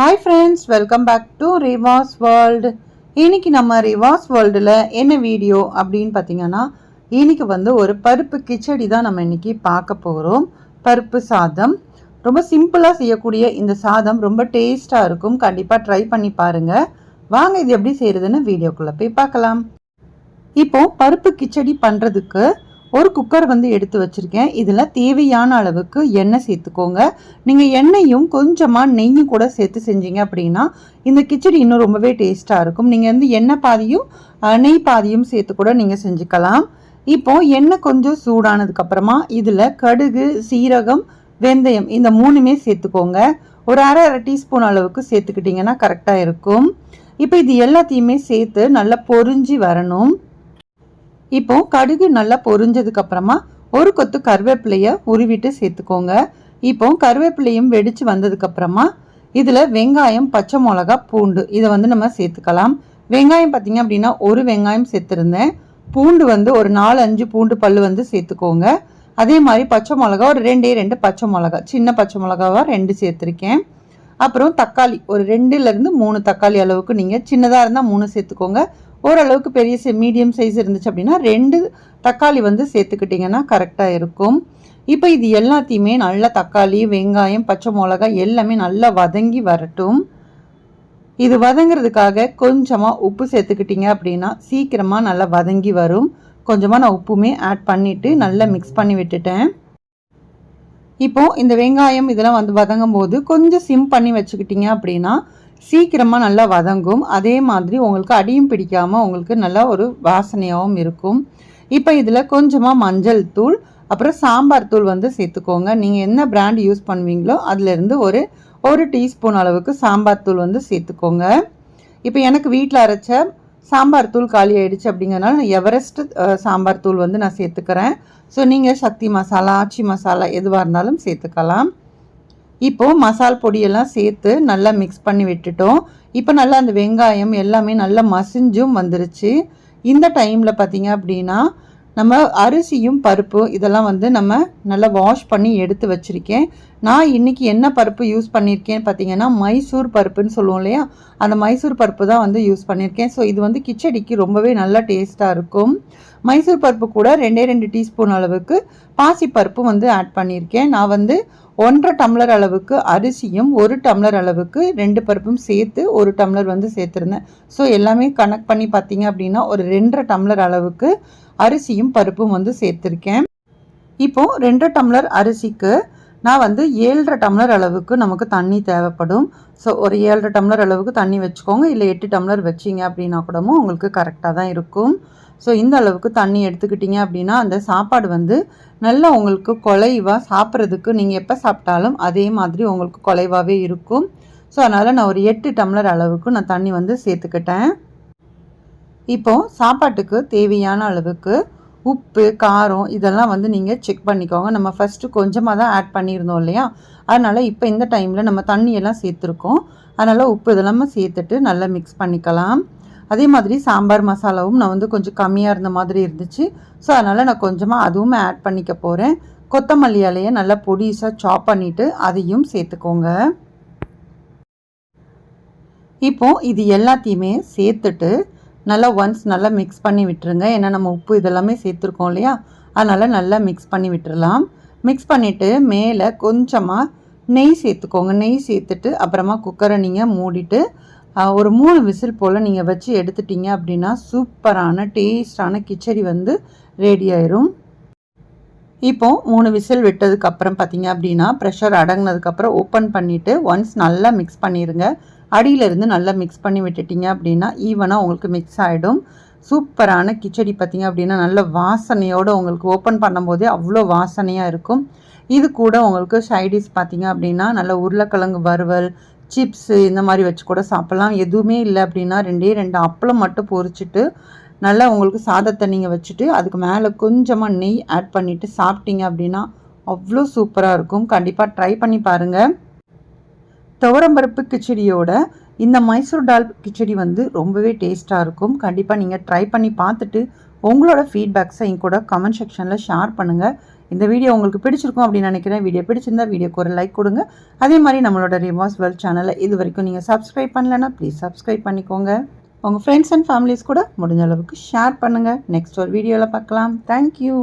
Hi friends welcome back to Rivas world இன்னைக்கு நம்ம ரிவாஸ் வேர்ல்டில் என்ன வீடியோ அப்படின்னு பார்த்தீங்கன்னா இன்னைக்கு வந்து ஒரு பருப்பு கிச்சடி தான் நம்ம இன்னைக்கு பார்க்க போகிறோம் பருப்பு சாதம். ரொம்ப சிம்பிளாக செய்யக்கூடிய இந்த சாதம் ரொம்ப டேஸ்ட்டாக இருக்கும். கண்டிப்பாக ட்ரை பண்ணி பாருங்கள் வாங்க இது எப்படி செய்கிறதுன்னு வீடியோக்குள்ளே போய் பார்க்கலாம். இப்போது பருப்பு கிச்சடி பண்ணுறதுக்கு ஒரு குக்கர் வந்து எடுத்து வச்சுருக்கேன். இதில் தேவையான அளவுக்கு எண்ணெய் சேர்த்துக்கோங்க. நீங்கள் எண்ணெயும் கொஞ்சமாக நெய்யும் கூட சேர்த்து செஞ்சீங்க அப்படின்னா இந்த கிச்சடி இன்னும் ரொம்பவே டேஸ்ட்டாக இருக்கும். நீங்கள் வந்து எண்ணெய் பாதியும் நெய் பாதியும் சேர்த்து கூட நீங்கள் செஞ்சுக்கலாம். இப்போது எண்ணெய் கொஞ்சம் சூடானதுக்கப்புறமா இதில் கடுகு சீரகம் வெந்தயம் இந்த மூணுமே சேர்த்துக்கோங்க. ஒரு அரை அரை டீஸ்பூன் அளவுக்கு சேர்த்துக்கிட்டிங்கன்னா கரெக்டாக இருக்கும். இப்போ இது எல்லாத்தையுமே சேர்த்து நல்லா பொரிஞ்சு வரணும். இப்போ கடுகு நல்லா பொரிஞ்சதுக்கு அப்புறமா ஒரு கொத்து கருவேப்பிலைய உருவிட்டு சேர்த்துக்கோங்க. இப்போ கருவேப்பிலையும் வெடிச்சு வந்ததுக்கு அப்புறமா இதில் வெங்காயம் பச்சை மிளகா பூண்டு இதை வந்து நம்ம சேர்த்துக்கலாம். வெங்காயம் பார்த்தீங்க அப்படின்னா ஒரு வெங்காயம் சேர்த்துருந்தேன். பூண்டு வந்து ஒரு நாலு அஞ்சு பூண்டு பல்லு வந்து சேர்த்துக்கோங்க. அதே மாதிரி பச்சை மிளகா ஒரு ரெண்டே ரெண்டு பச்சை மிளகா சின்ன பச்சை மிளகாவா ரெண்டு சேர்த்துருக்கேன். அப்புறம் தக்காளி ஒரு ரெண்டுலேருந்து மூணு தக்காளி அளவுக்கு நீங்கள் சின்னதாக இருந்தால் மூணு சேர்த்துக்கோங்க. ஓரளவுக்கு பெரிய மீடியம் சைஸ் இருந்துச்சு அப்படின்னா ரெண்டு தக்காளி வந்து சேர்த்துக்கிட்டிங்கன்னா கரெக்டாக இருக்கும். இப்போ இது எல்லாத்தையுமே நல்லா தக்காளி வெங்காயம் பச்சை மிளகாய் எல்லாமே நல்லா வதங்கி வரட்டும். இது வதங்குறதுக்காக கொஞ்சமாக உப்பு சேர்த்துக்கிட்டிங்க அப்படின்னா சீக்கிரமாக நல்லா வதங்கி வரும். கொஞ்சமாக நான் உப்புமே ஆட் பண்ணிவிட்டு நல்லா மிக்ஸ் பண்ணி விட்டுட்டேன். இப்போது இந்த வெங்காயம் இதெல்லாம் வந்து வதங்கும் போது கொஞ்சம் சிம் பண்ணி வச்சுக்கிட்டிங்க அப்படின்னா சீக்கிரமாக நல்லா வதங்கும். அதே மாதிரி உங்களுக்கு அடியும் பிடிக்காமல் உங்களுக்கு நல்லா ஒரு வாசனையாகவும் இருக்கும். இப்போ இதில் கொஞ்சமாக மஞ்சள் தூள் அப்புறம் சாம்பார் தூள் வந்து சேர்த்துக்கோங்க. நீங்கள் என்ன பிராண்ட் யூஸ் பண்ணுவீங்களோ அதுலேருந்து ஒரு ஒரு டீஸ்பூன் அளவுக்கு சாம்பார் தூள் வந்து சேர்த்துக்கோங்க. இப்போ எனக்கு வீட்டில் அரைச்ச சாம்பார் தூள் காலி ஆயிடுச்சு அப்படிங்கிறனால நான் எவரெஸ்ட் சாம்பார் தூள் வந்து நான் சேர்த்துக்கிறேன். ஸோ நீங்கள் சக்தி மசாலா ஆச்சி மசாலா எதுவாக இருந்தாலும் சேர்த்துக்கலாம். இப்போது மசால் பொடியெல்லாம் சேர்த்து நல்லா மிக்ஸ் பண்ணி விட்டுட்டோம். இப்போ நல்லா அந்த வெங்காயம் எல்லாமே நல்லா மசிஞ்சும் வந்துருச்சு. இந்த டைமில் பார்த்திங்க அப்படின்னா நம்ம அரிசியும் பருப்பு இதெல்லாம் வந்து நம்ம நல்லா வாஷ் பண்ணி எடுத்து வச்சுருக்கேன். நான் இன்றைக்கி என்ன பருப்பு யூஸ் பண்ணியிருக்கேன் பார்த்தீங்கன்னா மைசூர் பருப்புன்னு சொல்லுவோம் இல்லையா? அந்த மைசூர் பருப்பு தான் வந்து யூஸ் பண்ணியிருக்கேன் ஸோ இது வந்து கிச்சடிக்கு ரொம்பவே நல்லா டேஸ்ட்டாக இருக்கும். மைசூர் பருப்பு கூட ரெண்டே ரெண்டு டீஸ்பூன் அளவுக்கு பாசிப்பருப்பு வந்து ஆட் பண்ணியிருக்கேன். நான் வந்து ஒன்றரை டம்ளர் அளவுக்கு அரிசியும் ஒரு டம்ளர் அளவுக்கு ரெண்டு பருப்பும் சேர்த்து ஒரு டம்ளர் வந்து சேர்த்துருந்தேன். ஸோ எல்லாமே கனெக்ட் பண்ணி பார்த்தீங்க அப்படின்னா ஒரு ரெண்டரை டம்ளர் அளவுக்கு அரிசியும் பருப்பும் வந்து சேர்த்துருக்கேன். இப்போது ரெண்டரை டம்ளர் அரிசிக்கு நான் வந்து ஏழரை டம்ளர் அளவுக்கு நமக்கு தண்ணி தேவைப்படும். ஸோ ஒரு ஏழரை டம்ளர் அளவுக்கு தண்ணி வச்சுக்கோங்க. இல்லை எட்டு டம்ளர் வச்சிங்க அப்படின்னா கூடவும் உங்களுக்கு கரெக்டாக தான் இருக்கும். ஸோ இந்த அளவுக்கு தண்ணி எடுத்துக்கிட்டிங்க அப்படின்னா அந்த சாப்பாடு வந்து நல்லா உங்களுக்கு குலைவாக சாப்பிட்றதுக்கு நீங்கள் எப்போ சாப்பிட்டாலும் அதே மாதிரி உங்களுக்கு குலைவாகவே இருக்கும். ஸோ அதனால் நான் ஒரு எட்டு டம்ளர் அளவுக்கு நான் தண்ணி வந்து சேர்த்துக்கிட்டேன். இப்போது சாப்பாட்டுக்கு தேவையான அளவுக்கு உப்பு காரம் இதெல்லாம் வந்து நீங்கள் செக் பண்ணிக்கோங்க. நம்ம ஃபஸ்ட்டு கொஞ்சமாக தான் ஆட் பண்ணியிருந்தோம் இல்லையா? அதனால் இப்போ இந்த டைமில் நம்ம தண்ணியெல்லாம் சேர்த்துருக்கோம். அதனால் உப்பு இதெல்லாமே சேர்த்துட்டு நல்லா மிக்ஸ் பண்ணிக்கலாம். அதே மாதிரி சாம்பார் மசாலாவும் நான் வந்து கொஞ்சம் கம்மியாக இருந்த மாதிரி இருந்துச்சு. ஸோ அதனால் நான் கொஞ்சமாக அதுவும் ஆட் பண்ணிக்க போகிறேன் கொத்தமல்லி இலையை நல்லா பொடிசாக சாப் பண்ணிவிட்டு அதையும் சேர்த்துக்கோங்க. இப்போது இது எல்லாத்தையுமே சேர்த்துட்டு நல்லா ஒன்ஸ் நல்லா மிக்ஸ் பண்ணி விட்டுருங்க. ஏன்னா நம்ம உப்பு இதெல்லாமே சேர்த்துருக்கோம் இல்லையா? அதனால் நல்லா மிக்ஸ் பண்ணி விட்டுறலாம். மிக்ஸ் பண்ணிவிட்டு மேலே கொஞ்சமாக நெய் சேர்த்துக்கோங்க. நெய் சேர்த்துட்டு அப்புறமா குக்கரை நீங்கள் மூடிட்டு ஒரு மூணு விசில் போல் நீங்கள் வச்சு எடுத்துட்டீங்க அப்படின்னா சூப்பரான டேஸ்டான கிச்சடி வந்து ரெடி ஆயிரும். இப்போ மூணு விசில் விட்டதுக்கப்புறம் பார்த்தீங்க அப்படின்னா ப்ரெஷர் அடங்கினதுக்கப்புறம் ஓப்பன் பண்ணிவிட்டு ஒன்ஸ் நல்லா மிக்ஸ் பண்ணிடுங்க அடியிலேருந்து நல்லா மிக்ஸ் பண்ணி விட்டுட்டீங்க அப்படின்னா ஈவனாக உங்களுக்கு மிக்ஸ் ஆகிடும் சூப்பரான கிச்சடி பார்த்தீங்க அப்படின்னா நல்ல வாசனையோடு உங்களுக்கு ஓப்பன் பண்ணும்போதே அவ்வளோ வாசனையாக இருக்கும். இது கூட உங்களுக்கு சைடிஷ் பார்த்தீங்க அப்படின்னா நல்ல உருளைக்கிழங்கு வறுவல் சிப்ஸு இந்த மாதிரி வச்சு கூட சாப்பிட்லாம். எதுவுமே இல்லை அப்படின்னா ரெண்டே ரெண்டு அப்பளம் மட்டும் பொரிச்சிட்டு நல்லா உங்களுக்கு சாதத்தை நீங்கள் வச்சுட்டு அதுக்கு மேலே கொஞ்சமாக நெய் ஆட் பண்ணிவிட்டு சாப்பிட்டீங்க அப்படின்னா அவ்வளோ சூப்பராக இருக்கும். கண்டிப்பாக ட்ரை பண்ணி பாருங்கள் துவரம்பருப்பு கிச்சடியோட இந்த மைசூர் டால் கிச்சடி வந்து ரொம்பவே டேஸ்ட்டாக இருக்கும். கண்டிப்பாக நீங்கள் ட்ரை பண்ணி பார்த்துட்டு உங்களோட ஃபீட்பேக்ஸை என் கூட கமெண்ட் செக்ஷனில் ஷேர் பண்ணுங்கள் இந்த வீடியோ உங்களுக்கு பிடிச்சிருக்கும் அப்படின்னு நினைக்கிறேன். வீடியோ பிடிச்சிருந்தா வீடியோக்கு ஒரு லைக் கொடுங்க. அதே மாதிரி நம்மளோட ரிவாஸ் வெல் சேனலை இது வரைக்கும் நீங்கள் சப்ஸ்கிரைப் பண்ணலைன்னா ப்ளீஸ் சப்ஸ்கிரைப் பண்ணிக்கோங்க. உங்கள் ஃப்ரெண்ட்ஸ் அண்ட் ஃபேமிலிஸ் கூட முடிஞ்ச அளவுக்கு ஷேர் பண்ணுங்கள் நெக்ஸ்ட் ஒரு வீடியோவில் பார்க்கலாம். தேங்க்யூ